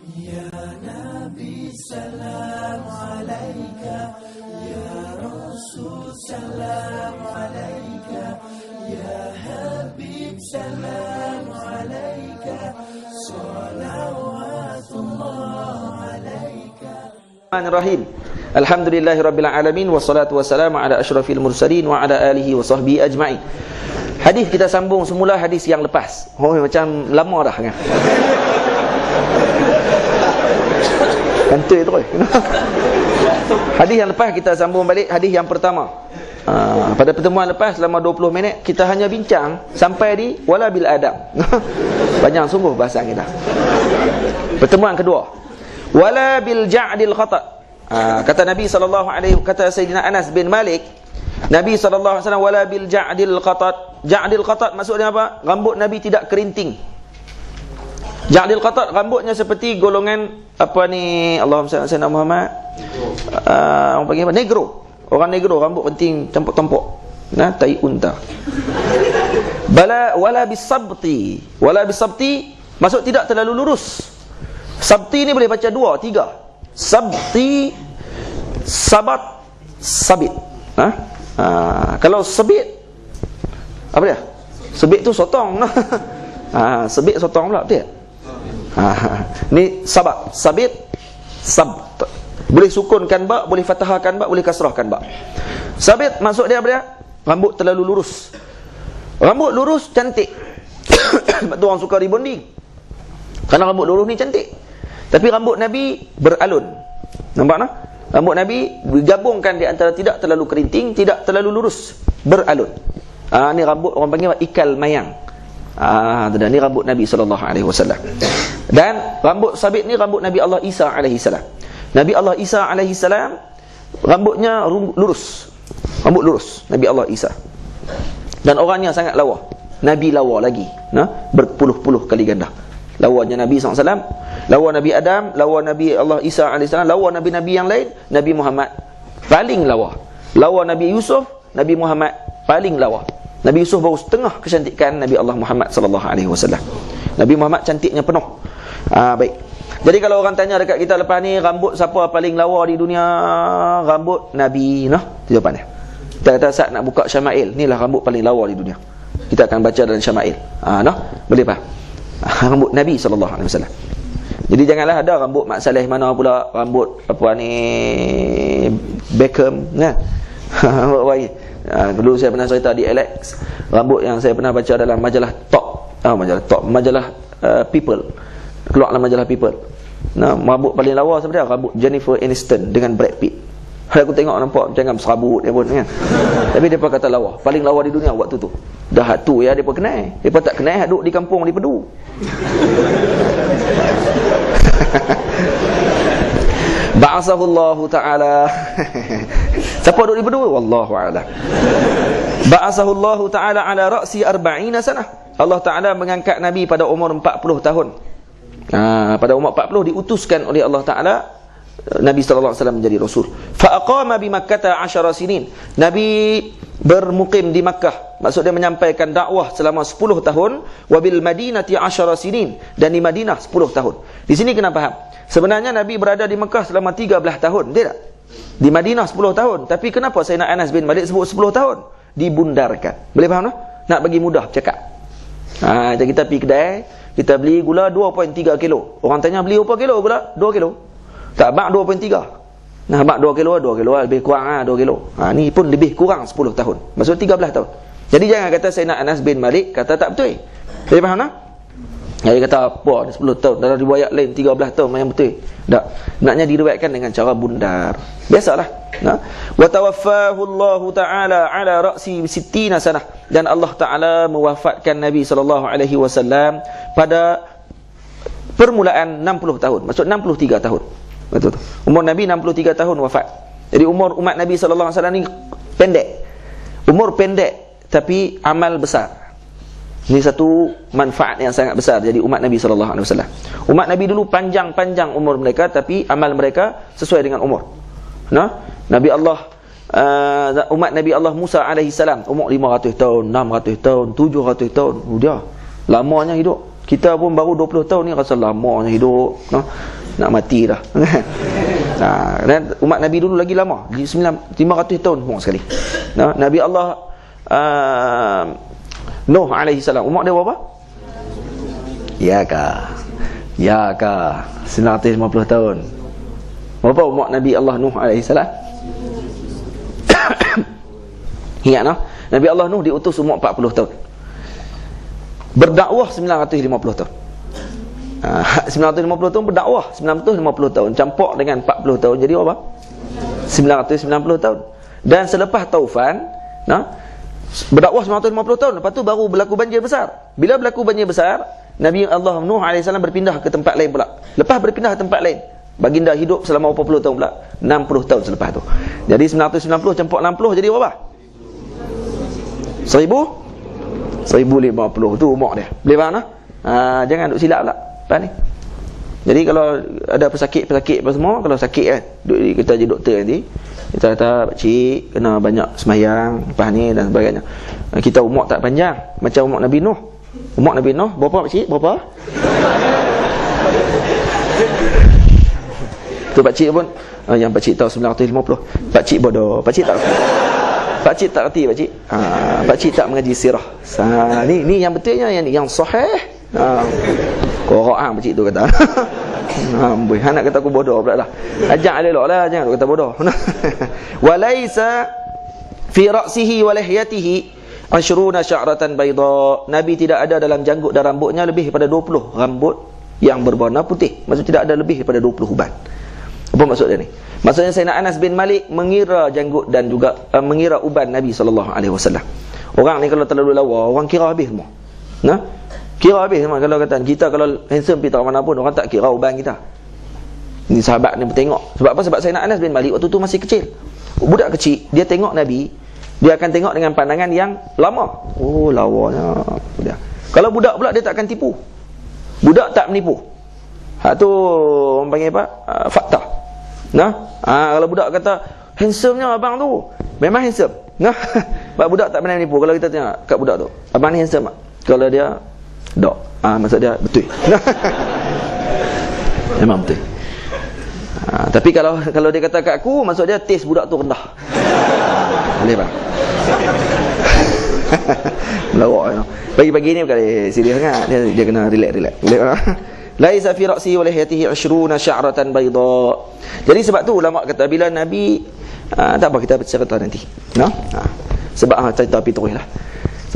Ya Nabi salam alaika Ya Rasul salam alaika Ya Habib salam alaika Salawatullah alaika Bismillahirrahmanirrahim. Alhamdulillahirabbil alamin wassalatu wassalamu ala asyrafil mursalin wa ala alihi wa sahbihi ajma'in. Hadis kita sambung semula hadis yang lepas. Oh macam lama dah kan. Kantoi terus. hadis yang lepas kita sambung balik hadis yang pertama. Uh, pada pertemuan lepas selama 20 minit kita hanya bincang sampai di wala bil adam. Banyak sungguh bahasa kita. Pertemuan kedua. Wala bil ja'dil khata. Uh, kata Nabi sallallahu alaihi kata Sayyidina Anas bin Malik, Nabi wasallam wala bil ja'dil qatat. Ja'dil qatat maksudnya apa? Rambut Nabi tidak kerinting. Ja'dil qatat rambutnya seperti golongan apa ni Allahumma salli ala Muhammad. Uh, orang panggil apa? Negro. Orang negro rambut penting tempok-tempok. Nah, tai unta. Bala wala bisabti. Wala bisabti maksud tidak terlalu lurus. Sabti ni boleh baca dua, tiga. Sabti sabat sabit. Ha? Ha, kalau sebit apa dia? Sebit tu sotong. ha, sebit sotong pula betul? Ha, ni sabat, sabit, sabt. Boleh sukunkan ba, boleh fathahkan ba, boleh kasrahkan ba. Sabit maksud dia apa? Rambut terlalu lurus. Rambut lurus cantik. Sebab tu orang suka rebonding. Karena rambut lurus ni cantik. Tapi rambut Nabi beralun. Nampak tak? Rambut Nabi digabungkan di antara tidak terlalu kerinting, tidak terlalu lurus, beralun. Ah ni rambut orang panggil ikal mayang. Ah dan ni rambut Nabi sallallahu alaihi wasallam. Dan rambut sabit ni rambut Nabi Allah Isa alaihi salam. Nabi Allah Isa alaihi salam rambutnya lurus. Rambut lurus Nabi Allah Isa. Dan orangnya sangat lawa. Nabi lawa lagi, nah berpuluh-puluh kali ganda. Lawannya Nabi SAW Lawan Nabi Adam Lawan Nabi Allah Isa AS Lawan Nabi-Nabi yang lain Nabi Muhammad Paling lawa Lawan Nabi Yusuf Nabi Muhammad Paling lawa Nabi Yusuf baru setengah kecantikan Nabi Allah Muhammad SAW Nabi Muhammad cantiknya penuh. Ah, Baik. Jadi kalau orang tanya dekat kita lepas ni Rambut siapa paling lawa di dunia? Rambut Nabi Nah Jawapan dia. Kita kata saat nak buka Syama'il. Inilah rambut paling lawa di dunia. Kita akan baca dalam Syama'il. Ah, Nah Boleh faham? Rambut Nabi sallallahu alaihi wasallam. Jadi janganlah ada rambut Mak Saleh mana pula rambut apa ni Beckham kan. Rambut. Ha, dulu saya pernah cerita di Alex rambut yang saya pernah baca dalam majalah Top. Ah majalah Top, majalah uh, People. Keluar dalam majalah People. Nah, rambut paling lawa sebenarnya rambut Jennifer Aniston dengan Brad Pitt. Hari aku tengok nampak jangan serabut dia pun kan. Tapi depa kata lawa, paling lawa di dunia waktu tu. Dah tu ya depa kenal. Depa tak kenal duduk di kampung di Pedu. Ba'asahu Allah Ta'ala Siapa duduk Pedu? Wallahu a'lam. Ba'asahu Allah Ta'ala ala ra'si arba'ina sanah. Allah Ta'ala mengangkat Nabi pada umur 40 tahun. Ha, pada umur 40 diutuskan oleh Allah Ta'ala Nabi sallallahu alaihi wasallam menjadi rasul. Fa aqama bi Makkah 10 sinin. Nabi bermukim di Makkah. Maksud dia menyampaikan dakwah selama 10 tahun wa bil Madinati 10 sinin dan di Madinah 10 tahun. Di sini kena faham. Sebenarnya Nabi berada di Makkah selama 13 tahun, tidak? Di Madinah 10 tahun. Tapi kenapa nak Anas bin Malik sebut 10 tahun? Dibundarkan. Boleh faham tak? Nak bagi mudah cakap. Ha, kita pergi kedai, kita beli gula 2.3 kilo. Orang tanya beli berapa kilo gula? 2 kilo. Tak bak 2.3. Nah, bak 2 kilo, 2 kilo lebih kurang ah 2 kilo. Ha ni pun lebih kurang 10 tahun. Maksud 13 tahun. Jadi jangan kata saya nak Anas bin Malik kata tak betul. Jadi faham tak? Dia kata apa 10 tahun dalam riwayat lain 13 tahun yang betul. Tak. Naknya diriwayatkan dengan cara bundar. Biasalah. Nah. Wa tawaffahu Allah Taala ala ra'si 60 sanah dan Allah Taala mewafatkan Nabi sallallahu alaihi wasallam pada permulaan 60 tahun. Maksud 63 tahun. Betul tu. Umur Nabi 63 tahun wafat. Jadi umur umat Nabi sallallahu alaihi wasallam ni pendek. Umur pendek tapi amal besar. Ini satu manfaat yang sangat besar jadi umat Nabi sallallahu alaihi wasallam. Umat Nabi dulu panjang-panjang umur mereka tapi amal mereka sesuai dengan umur. Nah, Nabi Allah uh, umat Nabi Allah Musa alaihi salam umur 500 tahun, 600 tahun, 700 tahun. Dia lamanya hidup. Kita pun baru 20 tahun ni rasa lama hidup. No? Nak mati dah. dan umat Nabi dulu lagi lama. 500 tahun pun sekali. No? Nabi Allah uh, Nuh alaihi salam. Umur dia berapa? Ya kah? Ya kah? 950 tahun. Berapa umur Nabi Allah Nuh alaihi salam? Ingat no? Nabi Allah Nuh diutus umur 40 tahun berdakwah 950 tahun. Ha, 950 tahun berdakwah 950 tahun campur dengan 40 tahun jadi apa? 990 tahun. Dan selepas taufan, nah, berdakwah 950 tahun lepas tu baru berlaku banjir besar. Bila berlaku banjir besar, Nabi Allah Nuh AS berpindah ke tempat lain pula. Lepas berpindah ke tempat lain, baginda hidup selama berapa puluh tahun pula? 60 tahun selepas tu. Jadi 990 campur 60 jadi berapa? 1000 1050 tu umur dia. Boleh faham tak? Ha, jangan duk silap pula. Faham ni? Jadi kalau ada pesakit-pesakit apa semua, kalau sakit kan, duk kita je doktor nanti. Kita kata, Cik, kena banyak semayang, lepas ni dan sebagainya. Ha, kita umur tak panjang. Macam umur Nabi Nuh. Umur Nabi Nuh, berapa Pak Cik? Berapa? tu Pak Cik pun, uh, yang Pak Cik tahu 950. Pak Cik bodoh. Pak Cik tak Pak cik tak reti pak cik. Ha, pak cik tak mengaji sirah. Ha, ni ni yang betulnya yang yang sahih. Ha. Korok ah pak cik tu kata. Ha, boy, nak kata aku bodoh pula lah. Ajak elok lah jangan kata bodoh. Walaisa fi ra'sihi wa lihyatihi ashruna sya'ratan bayda. Nabi tidak ada dalam janggut dan rambutnya lebih daripada 20 rambut yang berwarna putih. Maksud tidak ada lebih daripada 20 uban. Apa maksud dia ni? Maksudnya Sayyidina Anas bin Malik mengira janggut dan juga uh, mengira uban Nabi sallallahu alaihi wasallam. Orang ni kalau terlalu lawa, orang kira habis semua. Nah? Kira habis semua kalau kata kita kalau handsome pergi mana pun orang tak kira uban kita. Ini sahabat ni bertengok. Sebab apa? Sebab Sayyidina Anas bin Malik waktu tu masih kecil. Budak kecil, dia tengok Nabi, dia akan tengok dengan pandangan yang lama. Oh, lawanya. Dia. Kalau budak pula dia tak akan tipu. Budak tak menipu. Hak tu orang panggil apa? Uh, fakta. Nah, ha, kalau budak kata handsome-nya abang tu. Memang handsome. Nah, budak tak pernah menipu. Kalau kita tengok kat budak tu, abang ni handsome tak? Kalau dia dok. Ah, ha, maksud dia betul. Memang betul. Ha, tapi kalau kalau dia kata kat aku, maksud dia taste budak tu rendah. Boleh bang? Melawak you know. Pagi-pagi ni bukan serius kan? Dia, dia kena relax relax. Boleh bang? Laisa fi ra'si wa lihiyatihi 20 sya'ratan bayda. Jadi sebab tu ulama kata bila Nabi uh, tak apa kita cerita nanti. No? Ha. Sebab ha, cerita api terus lah.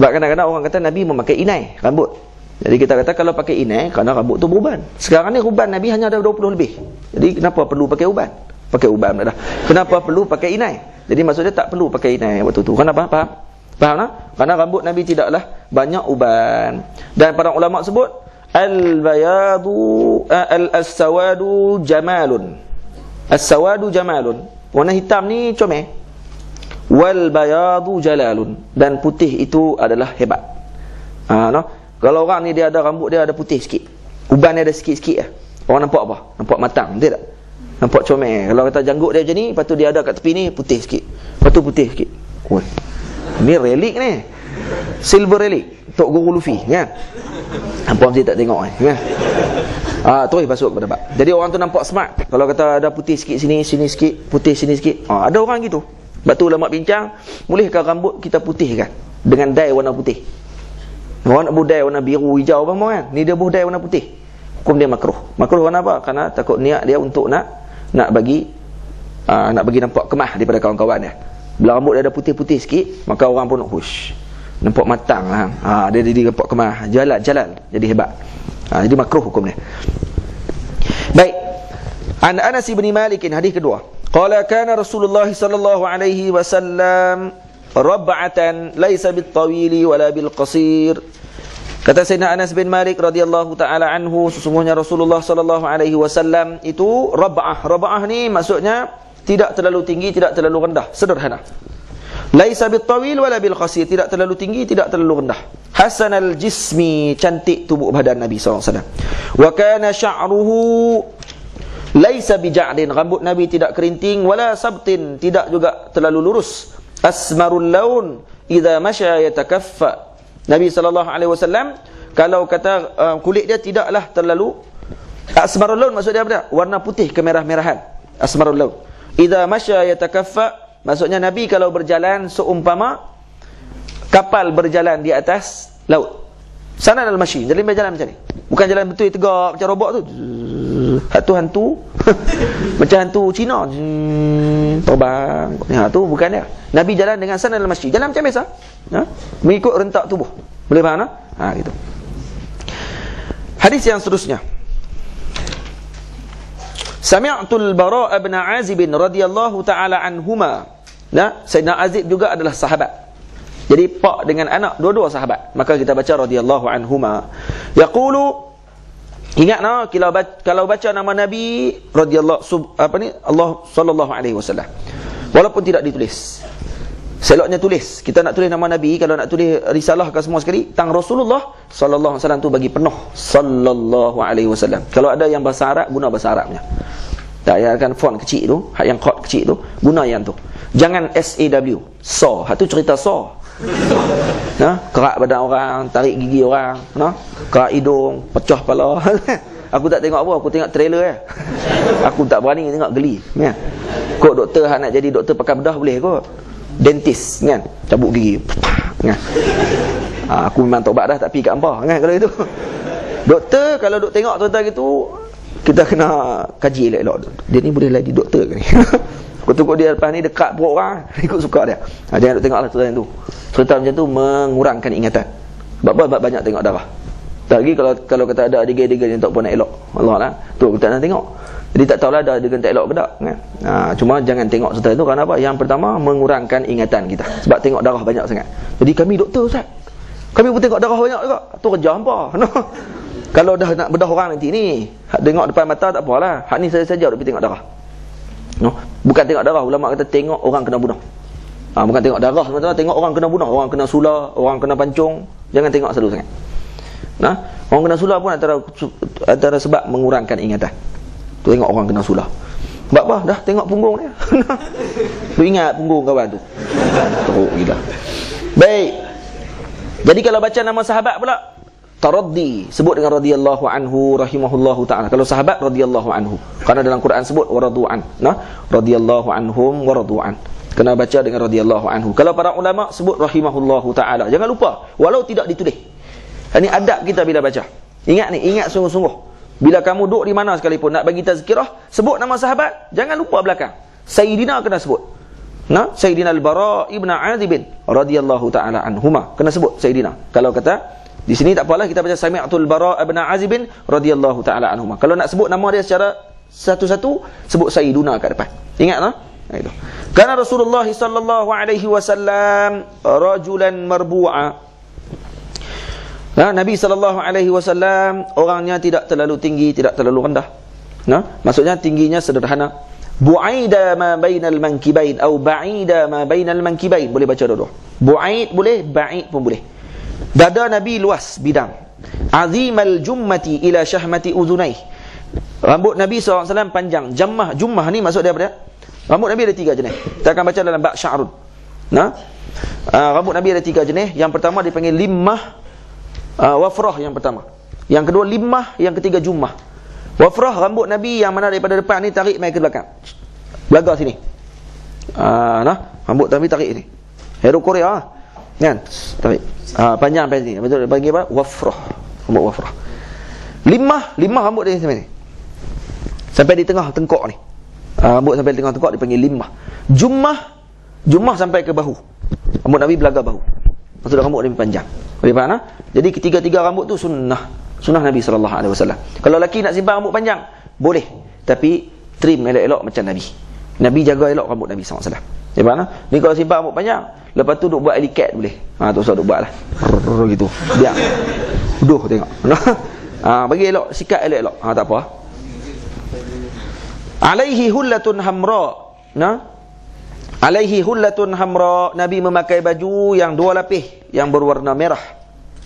Sebab kadang-kadang orang kata Nabi memakai inai rambut. Jadi kita kata kalau pakai inai kerana rambut tu beruban. Sekarang ni uban Nabi hanya ada 20 lebih. Jadi kenapa perlu pakai uban? Pakai uban dah. Kenapa perlu pakai inai? Jadi maksudnya tak perlu pakai inai waktu tu. Kenapa? Faham? Faham tak? Kerana rambut Nabi tidaklah banyak uban. Dan para ulama sebut Al-bayadu al-sawadu jamalun. As-sawadu jamalun. Warna hitam ni comel. Wal bayadu jalalun. Dan putih itu adalah hebat. Ha, no? Kalau orang ni dia ada rambut dia ada putih sikit. Uban dia ada sikit-sikit lah. Orang nampak apa? Nampak matang. Betul tak? Nampak comel. Kalau kata janggut dia macam ni, lepas tu dia ada kat tepi ni putih sikit. Lepas tu putih sikit. Oi. Ni relik ni. Silver relik. Tok Guru Luffy kan. Hampa mesti tak tengok eh kan. Ah terus masuk bab. Jadi orang tu nampak smart. Kalau kata ada putih sikit sini, sini sikit, putih sini sikit. Ah ada orang gitu. Sebab tu bincang, bolehkah rambut kita putih kan dengan dye warna putih. Orang nak budai warna biru, hijau apa semua kan. Ni dia budai warna putih. Hukum dia makruh. Makruh warna apa? Karena takut niat dia untuk nak nak bagi uh, nak bagi nampak kemah daripada kawan-kawan dia. Bila rambut dia ada putih-putih sikit, maka orang pun hush nampak matang lah. Ha, dia jadi nampak kemah. Jalan, jalan. Jadi hebat. Ha, jadi makruh hukum dia. Baik. An Anas bin Malik hadis kedua. Qala kana Rasulullah sallallahu alaihi wasallam rab'atan laysa bit tawili wala bil qasir. Kata Sayyidina Anas bin Malik radhiyallahu taala anhu sesungguhnya Rasulullah sallallahu alaihi wasallam itu rab'ah. Rab'ah ni maksudnya tidak terlalu tinggi, tidak terlalu rendah, sederhana. Laisa bil tawil wala bil qasir, tidak terlalu tinggi, tidak terlalu rendah. Hasan al jismi, cantik tubuh badan Nabi SAW. Wa kana sya'ruhu laisa bi ja'din, rambut Nabi tidak kerinting wala sabtin, tidak juga terlalu lurus. Asmarul laun idza masya yatakaffa. Nabi sallallahu alaihi wasallam kalau kata uh, kulit dia tidaklah terlalu asmarul laun maksud dia apa warna putih kemerah-merahan. Asmarul laun. Idza masya yatakaffa. Maksudnya nabi kalau berjalan seumpama kapal berjalan di atas laut sana dalam masyi jadi berjalan macam ni bukan jalan betul tegak macam robot tu hantu-hantu macam hantu Cina terbang ha, tu bukan dia nabi jalan dengan sana dalam masyi jalan macam biasa ha? mengikut rentak tubuh boleh faham tak? ha, gitu Hadis yang seterusnya. Sami'tul Bara' bin Azib radhiyallahu taala anhuma. Nah, Sayyidina Azib juga adalah sahabat. Jadi pak dengan anak dua-dua sahabat. Maka kita baca radhiyallahu anhuma. Yaqulu Ingat nah kalau baca, kalau baca nama Nabi radhiyallahu apa ni Allah sallallahu alaihi wasallam. Walaupun tidak ditulis. Seloknya tulis. Kita nak tulis nama Nabi, kalau nak tulis risalah ke semua sekali, tang Rasulullah sallallahu alaihi wasallam tu bagi penuh sallallahu alaihi wasallam. Kalau ada yang bahasa Arab, guna bahasa Arabnya. Tak ya kan font kecil tu, hak yang kod kecil tu, guna yang tu. Jangan S A W. So, hak tu cerita so. Nah, kerak badan orang, tarik gigi orang, nah, kerak hidung, pecah kepala. aku tak tengok apa, aku tengok trailer ya. aku tak berani tengok geli, ya. Kok doktor nak jadi doktor pakai bedah boleh kot. Dentist kan cabut gigi. Kan ha, aku memang tobat dah tapi kat hampa kan kalau itu doktor kalau duk tengok tuan-tuan gitu kita kena kaji elok-elok. Dia ni boleh lagi doktor ke ni tengok dia lepas ni dekat perut orang ikut suka dia. Ha, jangan tengok lah tuan tu. Cerita macam tu mengurangkan ingatan. Sebab banyak tengok darah tak lagi kalau kalau kata ada adik-adik yang tak pun nak elok. Allah lah. Tu kita nak tengok. Jadi tak tahulah dah dengan tak elok ke tak kan? ha, Cuma jangan tengok serta itu Kerana apa? Yang pertama mengurangkan ingatan kita. Sebab tengok darah banyak sangat. Jadi kami doktor Ustaz. Kami pun tengok darah banyak juga. Tu kerja apa? No. Kalau dah nak bedah orang nanti ni Tengok depan mata tak apalah. Hak ni saja-saja Tapi tengok darah no? Bukan tengok darah Ulama kata tengok orang kena bunuh ha, Bukan tengok darah teman-teman Tengok orang kena bunuh Orang kena sula Orang kena pancung Jangan tengok selalu sangat Nah, Orang kena sula pun antara, antara sebab mengurangkan ingatan Tu tengok orang kena sulah. Sebab apa? Dah tengok punggung dia. tu ingat punggung kawan tu. Teruk gila. Baik. Jadi kalau baca nama sahabat pula Taraddi sebut dengan radhiyallahu anhu rahimahullahu taala. Kalau sahabat radhiyallahu anhu. Karena dalam Quran sebut waradu'an. Nah, radhiyallahu anhum waradu'an. Kena baca dengan radhiyallahu anhu. Kalau para ulama sebut rahimahullahu taala. Jangan lupa walau tidak ditulis. Ini adab kita bila baca. Ingat ni, ingat sungguh-sungguh. Bila kamu duduk di mana sekalipun nak bagi tazkirah, sebut nama sahabat, jangan lupa belakang. Sayyidina kena sebut. Nah, Sayyidina Al-Bara ibn Azib radhiyallahu taala anhuma. Kena sebut Sayyidina. Kalau kata di sini tak apalah kita baca Sami'atul Bara ibn Azib radhiyallahu taala anhuma. Kalau nak sebut nama dia secara satu-satu, sebut Sayyiduna kat depan. Ingat tak? Itu. Karena Rasulullah sallallahu alaihi wasallam rajulan marbu'a Nah, Nabi sallallahu alaihi wasallam orangnya tidak terlalu tinggi, tidak terlalu rendah. Nah, maksudnya tingginya sederhana. Bu'aida ma bainal mankibain atau ba'ida ma bainal mankibain. Boleh baca dua-dua. Bu'aid boleh, ba'id pun boleh. Dada Nabi luas bidang. Azimal jummati ila syahmati uzunaih. Rambut Nabi SAW panjang. Jammah, jummah ni maksud dia apa dia? Rambut Nabi ada tiga jenis. Kita akan baca dalam bak sya'run. Nah, uh, rambut Nabi ada tiga jenis. Yang pertama dipanggil limah uh, wafrah yang pertama. Yang kedua limah, yang ketiga jumah. Wafrah rambut Nabi yang mana daripada depan ni tarik mai ke belakang. Belaga sini. Uh, nah, rambut Nabi tarik ni. Hero Korea ah. Kan? Ah uh, panjang sampai sini. Betul panggil apa? Wafrah. Rambut wafrah. Limah, limah rambut dia sampai ni. Sampai di tengah tengkok ni. Uh, rambut sampai di tengah tengkok dipanggil limah. Jumah, jumah sampai ke bahu. Rambut Nabi belaga bahu. Maksudnya rambut lebih panjang. Boleh faham? Ha? Jadi ketiga-tiga rambut tu sunnah. Sunnah Nabi SAW. Kalau lelaki nak simpan rambut panjang, boleh. Tapi trim elok-elok macam Nabi. Nabi jaga elok rambut Nabi SAW. Boleh faham? Ha? Ni kalau simpan rambut panjang, lepas tu duk buat elikat boleh. Ha, tu usah duk buat lah. gitu. Biar. Duh tengok. ha, bagi elok, sikat elok-elok. Ha, tak apa. Alaihi hullatun hamra. Nah, Alaihi hullatun hamra. Nabi memakai baju yang dua lapis yang berwarna merah.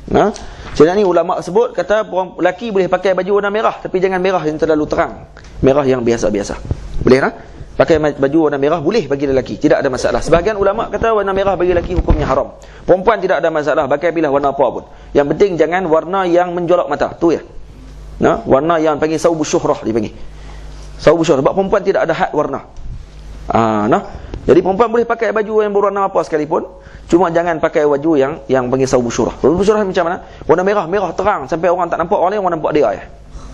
Nah, jadi ni ulama sebut kata orang lelaki boleh pakai baju warna merah tapi jangan merah yang terlalu terang. Merah yang biasa-biasa. Boleh tak? Pakai baju warna merah boleh bagi lelaki, tidak ada masalah. Sebahagian ulama kata warna merah bagi lelaki hukumnya haram. Perempuan tidak ada masalah, pakai bila warna apa pun. Yang penting jangan warna yang menjolok mata. Tu ya. Nah, warna yang panggil saubu syuhrah dipanggil. Saubu syuhrah sebab perempuan tidak ada had warna. Ah, nah. Jadi perempuan boleh pakai baju yang berwarna apa sekalipun, cuma jangan pakai baju yang yang panggil saubu syuhrah. Saubu syuhrah macam mana? Warna merah, merah terang sampai orang tak nampak orang lain orang nampak dia ya.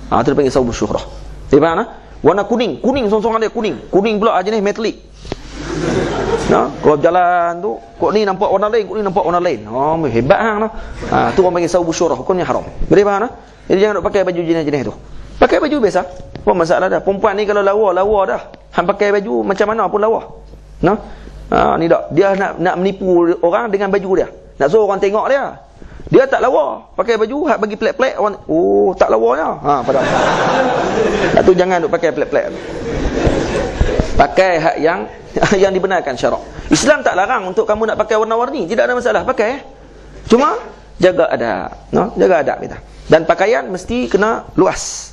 Ah, tu panggil saubu syuhrah. Di mana? Warna kuning, kuning sorang-sorang dia kuning. Kuning pula jenis metalik. Nah, kalau jalan tu, kok ni nampak warna lain, kok ni nampak warna lain. Oh, hebat hang noh. Ha, tu orang panggil saubu syuhrah, hukumnya haram. Boleh faham nah? Jadi jangan nak pakai baju jenis-jenis tu. Pakai baju biasa. Apa masalah dah. Perempuan ni kalau lawa, lawa dah. Hang pakai baju macam mana pun lawa. Nah. Ha, ni tak. Dia nak nak menipu orang dengan baju dia. Nak suruh orang tengok dia. Dia tak lawa. Pakai baju hak bagi orang oh tak lawanya. Ha padahal. Nak tu jangan duk pakai plek-plek. Pakai hak yang yang dibenarkan syarak. Islam tak larang untuk kamu nak pakai warna-warni, tidak ada masalah, pakai. Eh? Cuma jaga adab, no? Jaga adab kita. Dan pakaian mesti kena luas.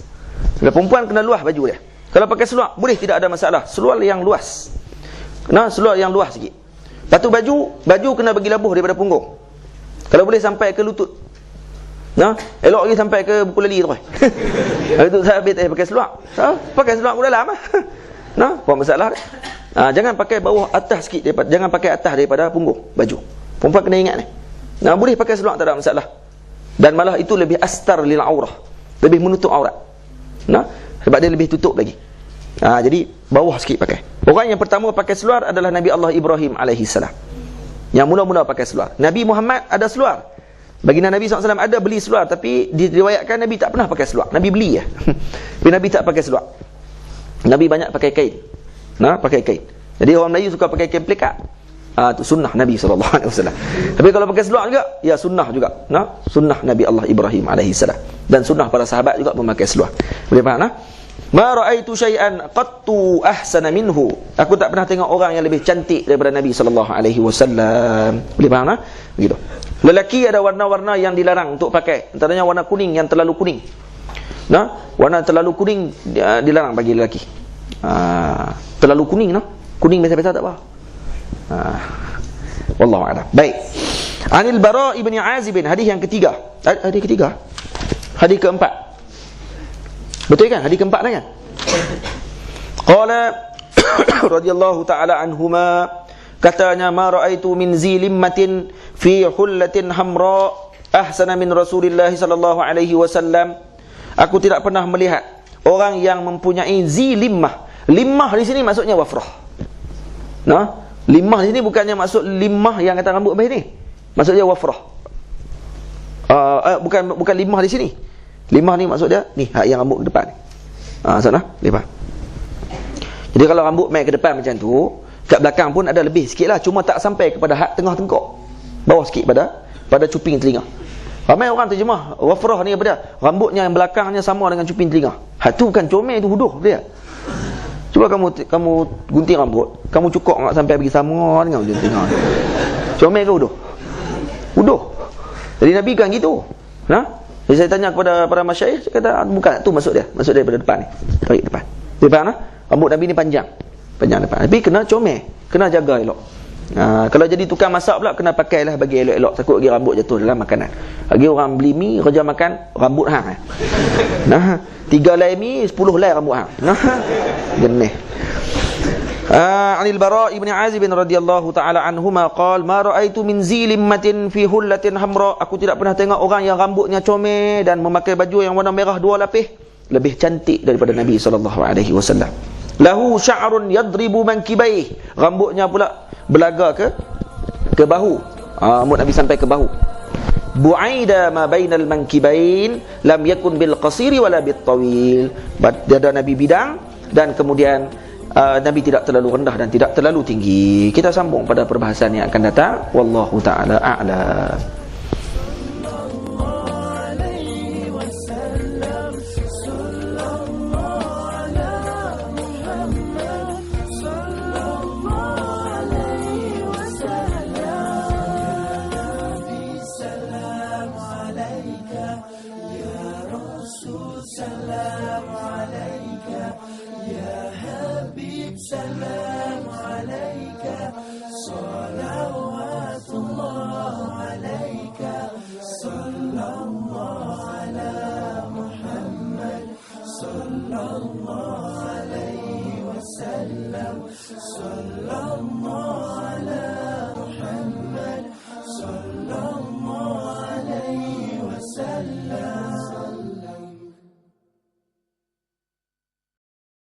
Kalau perempuan kena luas baju dia. Kalau pakai seluar, boleh tidak ada masalah. Seluar yang luas. Kena seluar yang luas sikit. Lepas tu baju, baju kena bagi labuh daripada punggung. Kalau boleh sampai ke lutut. Nah, elok lagi sampai ke buku lali tu. Hari tu saya habis pakai seluar. Ha? Pakai seluar ke dalam ah. Nah, apa masalah? Ha, jangan pakai bawah atas sikit daripada jangan pakai atas daripada punggung baju. Perempuan kena ingat ni. Nah, boleh pakai seluar tak ada masalah. Dan malah itu lebih astar lil aurah. Lebih menutup aurat. Nah, sebab dia lebih tutup lagi. Ha, jadi bawah sikit pakai. Orang yang pertama pakai seluar adalah Nabi Allah Ibrahim alaihi salam. Yang mula-mula pakai seluar. Nabi Muhammad ada seluar. Baginda Nabi SAW ada beli seluar. Tapi diriwayatkan Nabi tak pernah pakai seluar. Nabi beli ya. Tapi Nabi tak pakai seluar. Nabi banyak pakai kain. Nah, pakai kain. Jadi orang Melayu suka pakai kain pelikat. Ah tu sunnah Nabi SAW. Tapi kalau pakai seluar juga, ya sunnah juga. Nah, sunnah Nabi Allah Ibrahim alaihi salam. Dan sunnah para sahabat juga memakai seluar. Boleh faham nah? Ma ra'aitu syai'an qattu ahsana minhu. Aku tak pernah tengok orang yang lebih cantik daripada Nabi sallallahu alaihi wasallam. Boleh faham tak? Begitu. Lelaki ada warna-warna yang dilarang untuk pakai. Antaranya warna kuning yang terlalu kuning. Nah, warna terlalu kuning dia dilarang bagi lelaki. Ah, terlalu kuning noh. Kuning biasa-biasa tak apa. Ah. Wallahu a'lam. Baik. Anil Bara ibn Azib hadis yang ketiga. Hadis ketiga. Hadis keempat. Betul kan? Hadis keempat kan? Qala radhiyallahu taala anhuma katanya ma raaitu min zilimmatin fi hullatin hamra ahsana min Rasulillah sallallahu alaihi wasallam. Aku tidak pernah melihat orang yang mempunyai zilimmah. Limmah di sini maksudnya wafrah. Nah, limmah di sini bukannya maksud limmah yang kata rambut baik ni. Maksudnya wafrah. Uh, bukan bukan limmah di sini. Limah ni maksud dia ni hak yang rambut ke depan ni. Ha sana limah. Jadi kalau rambut mai ke depan macam tu, kat belakang pun ada lebih sikitlah cuma tak sampai kepada hak tengah tengkok. Bawah sikit pada pada cuping telinga. Ramai orang terjemah wafrah ni apa dia? Rambutnya yang belakangnya sama dengan cuping telinga. Hak tu bukan comel tu huduh dia. Cuba kamu kamu gunting rambut, kamu cukup enggak sampai pergi sama dengan gunting telinga. Comel ke huduh? Huduh. Jadi Nabi kan gitu. Nah, jadi saya tanya kepada para masyayikh, saya kata ah, bukan tu maksud dia, maksud dia daripada depan ni. Tarik depan. Depan nah. Rambut Nabi ni panjang. Panjang depan. Tapi kena comel, kena jaga elok. Ha, kalau jadi tukang masak pula kena pakailah bagi elok-elok takut lagi rambut jatuh dalam makanan. Lagi orang beli mi kerja makan rambut hang. Eh. Nah, tiga lai mi, sepuluh lai rambut hang. Nah. Genih. Uh, Anil Bara ibn Azib radhiyallahu taala anhuma qala ma raaitu min zilimmatin fi hullatin hamra aku tidak pernah tengok orang yang rambutnya comel dan memakai baju yang warna merah dua lapis lebih cantik daripada Nabi sallallahu alaihi wasallam. Lahu sya'run yadribu mankibai rambutnya pula belaga ke? Ke bahu. Ah uh, Nabi sampai ke bahu. Bu'aida ma bainal mankibain lam yakun bil qasiri wala bit tawil. Dada Nabi bidang dan kemudian uh, Nabi tidak terlalu rendah dan tidak terlalu tinggi. Kita sambung pada perbahasan yang akan datang. Wallahu taala a'lam.